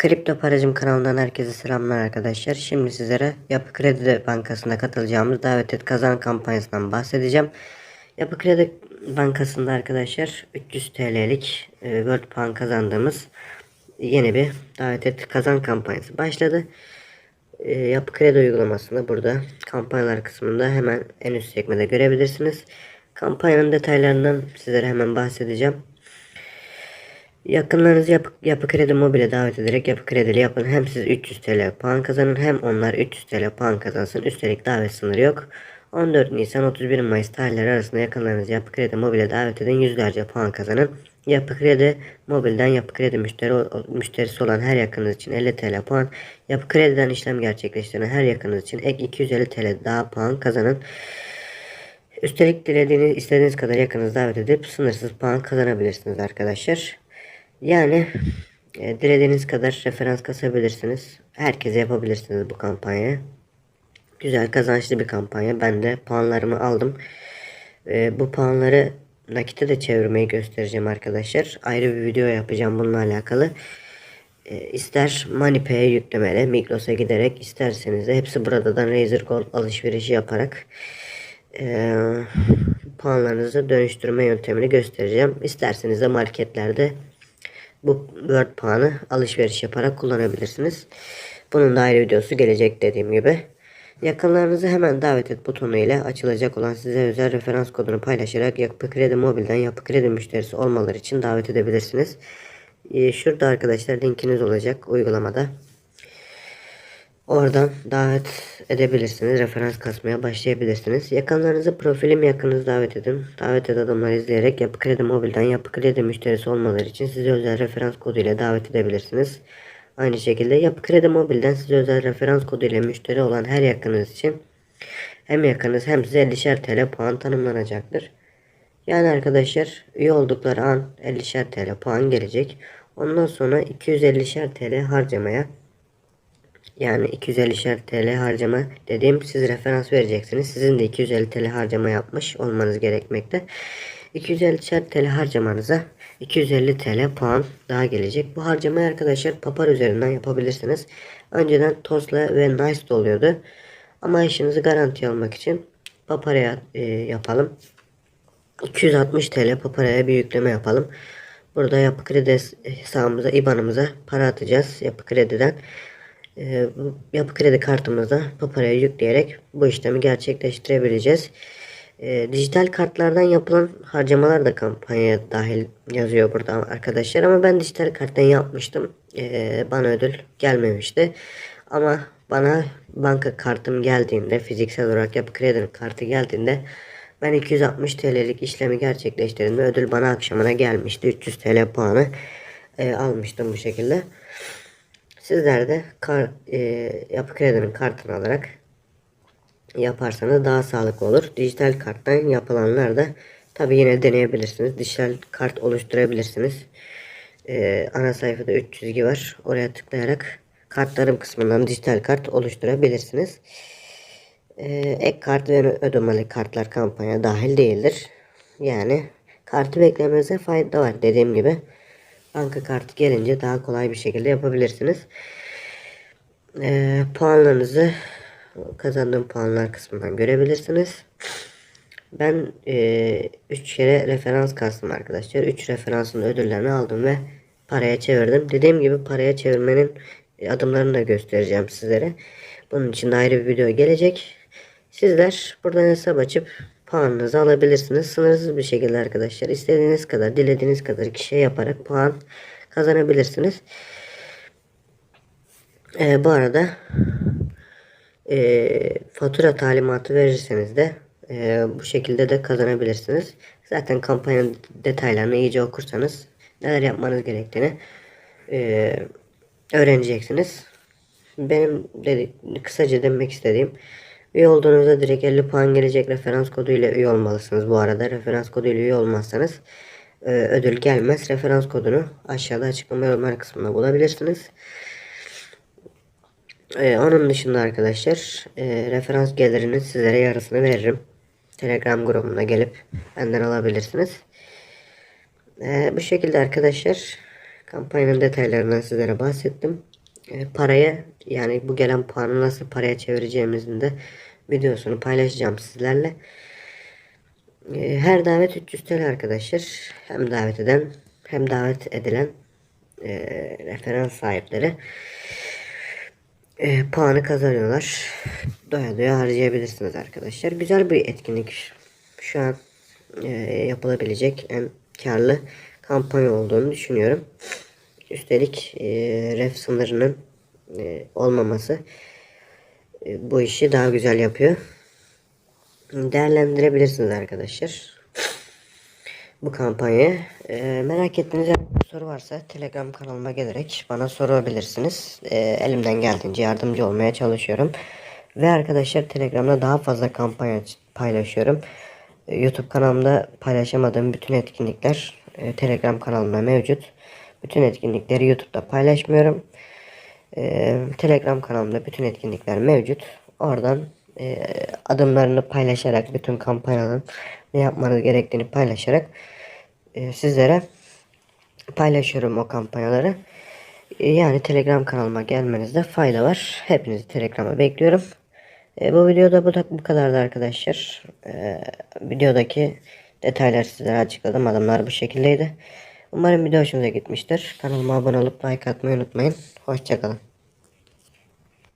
Kripto Paracım kanalından herkese selamlar arkadaşlar. Şimdi sizlere Yapı Kredi Bankası'nda katılacağımız Davet Et Kazan kampanyasından bahsedeceğim. Yapı Kredi Bankası'nda arkadaşlar 300 TL'lik e, World Puan kazandığımız yeni bir Davet Et Kazan kampanyası başladı. E, Yapı Kredi uygulamasında burada kampanyalar kısmında hemen en üst sekmede görebilirsiniz. Kampanyanın detaylarından sizlere hemen bahsedeceğim. Yakınlarınızı yapı, yapı kredi mobile davet ederek yapı kredili yapın. Hem siz 300 TL puan kazanın hem onlar 300 TL puan kazansın. Üstelik davet sınırı yok. 14 Nisan 31 Mayıs tarihleri arasında yakınlarınızı yapı kredi mobile davet edin. Yüzlerce puan kazanın. Yapı kredi mobilden yapı kredi müşteri, müşterisi olan her yakınınız için 50 TL puan. Yapı krediden işlem gerçekleştiren her yakınınız için ek 250 TL daha puan kazanın. Üstelik dilediğiniz istediğiniz kadar yakınınızı davet edip sınırsız puan kazanabilirsiniz arkadaşlar. Yani e, dilediğiniz kadar referans kasabilirsiniz. Herkese yapabilirsiniz bu kampanyayı. Güzel kazançlı bir kampanya. Ben de puanlarımı aldım. E, bu puanları nakite de çevirmeyi göstereceğim arkadaşlar. Ayrı bir video yapacağım bununla alakalı. E, ister MoneyPay'e yüklemeli, Migros'a giderek isterseniz de hepsi buradan Razer Gold alışverişi yaparak e, puanlarınızı dönüştürme yöntemini göstereceğim. İsterseniz de marketlerde bu Word puanı alışveriş yaparak kullanabilirsiniz. Bunun da ayrı videosu gelecek dediğim gibi. Yakınlarınızı hemen davet et butonu ile açılacak olan size özel referans kodunu paylaşarak Yapı Kredi Mobil'den Yapı Kredi müşterisi olmaları için davet edebilirsiniz. Ee, şurada arkadaşlar linkiniz olacak uygulamada. Oradan davet edebilirsiniz. Referans kasmaya başlayabilirsiniz. Yakınlarınızı profilim yakınız davet edin. Davet et adımları izleyerek Yapı Kredi Mobil'den Yapı Kredi müşterisi olmaları için size özel referans kodu ile davet edebilirsiniz. Aynı şekilde Yapı Kredi Mobil'den size özel referans kodu ile müşteri olan her yakınız için hem yakınız hem size 50'şer TL puan tanımlanacaktır. Yani arkadaşlar üye oldukları an 50'şer TL puan gelecek. Ondan sonra 250'şer TL harcamaya yani 250'şer TL harcama dediğim siz referans vereceksiniz. Sizin de 250 TL harcama yapmış olmanız gerekmekte. 250'şer TL harcamanıza 250 TL puan daha gelecek. Bu harcamayı arkadaşlar Papar üzerinden yapabilirsiniz. Önceden Tosla ve Nice oluyordu. Ama işinizi garanti almak için Papara'ya e, yapalım. 260 TL Papara'ya bir yükleme yapalım. Burada yapı kredi hesabımıza, IBAN'ımıza para atacağız yapı krediden. Ee, yapı kredi kartımıza bu parayı yükleyerek bu işlemi gerçekleştirebileceğiz. E, dijital kartlardan yapılan harcamalar da kampanyaya dahil yazıyor burada arkadaşlar. Ama ben dijital karttan yapmıştım. E, bana ödül gelmemişti. Ama bana banka kartım geldiğinde fiziksel olarak yapı kredi kartı geldiğinde ben 260 TL'lik işlemi gerçekleştirdiğimde ödül bana akşamına gelmişti. 300 TL puanı e, almıştım bu şekilde. Sizler de kar, e, yapı kredinin kartını alarak yaparsanız daha sağlıklı olur. Dijital karttan yapılanlar da tabi yine deneyebilirsiniz. Dijital kart oluşturabilirsiniz. E, ana sayfada 3 çizgi var. Oraya tıklayarak kartlarım kısmından dijital kart oluşturabilirsiniz. E, ek kart ve ödemeli kartlar kampanya dahil değildir. Yani kartı beklemenize fayda var dediğim gibi banka kartı gelince daha kolay bir şekilde yapabilirsiniz. Ee, puanlarınızı kazandığım puanlar kısmından görebilirsiniz. Ben 3 e, üç kere referans kastım arkadaşlar. 3 referansın ödüllerini aldım ve paraya çevirdim. Dediğim gibi paraya çevirmenin adımlarını da göstereceğim sizlere. Bunun için ayrı bir video gelecek. Sizler buradan hesap açıp puanınızı alabilirsiniz. Sınırsız bir şekilde arkadaşlar. istediğiniz kadar, dilediğiniz kadar kişiye yaparak puan kazanabilirsiniz. Ee, bu arada e, fatura talimatı verirseniz de e, bu şekilde de kazanabilirsiniz. Zaten kampanyanın detaylarını iyice okursanız neler yapmanız gerektiğini e, öğreneceksiniz. Benim dedi, kısaca demek istediğim Üye olduğunuzda direkt 50 puan gelecek referans kodu ile üye olmalısınız. Bu arada referans kodu ile üye olmazsanız e, ödül gelmez. Referans kodunu aşağıda açıklama yorumlar kısmında bulabilirsiniz. E, onun dışında arkadaşlar e, referans gelirinin sizlere yarısını veririm. Telegram grubuna gelip benden alabilirsiniz. Bu şekilde arkadaşlar Kampanyanın detaylarından sizlere bahsettim. E, paraya yani bu gelen puanı nasıl paraya çevireceğimizin de videosunu paylaşacağım sizlerle. E, her davet 300 TL arkadaşlar. Hem davet eden hem davet edilen e, referans sahipleri e, puanı kazanıyorlar. Doya doya harcayabilirsiniz arkadaşlar. Güzel bir etkinlik. Şu an e, yapılabilecek en karlı kampanya olduğunu düşünüyorum. Üstelik e, ref sınırının e, olmaması e, bu işi daha güzel yapıyor. Değerlendirebilirsiniz arkadaşlar. Bu kampanyayı e, merak ettiğiniz bir soru varsa Telegram kanalıma gelerek bana sorabilirsiniz. E, elimden geldiğince yardımcı olmaya çalışıyorum. Ve arkadaşlar Telegram'da daha fazla kampanya paylaşıyorum. E, YouTube kanalımda paylaşamadığım bütün etkinlikler e, Telegram kanalımda mevcut. Bütün etkinlikleri YouTube'da paylaşmıyorum. E, Telegram kanalımda bütün etkinlikler mevcut. Oradan e, adımlarını paylaşarak bütün kampanyanın ne yapmanız gerektiğini paylaşarak e, sizlere paylaşıyorum o kampanyaları. E, yani Telegram kanalıma gelmenizde fayda var. Hepinizi Telegram'a bekliyorum. E, bu videoda bu, da, bu kadardı arkadaşlar. E, videodaki detaylar sizlere açıkladım. Adımlar bu şekildeydi. Umarım video hoşunuza gitmiştir. Kanalıma abone olup like atmayı unutmayın. Hoşçakalın.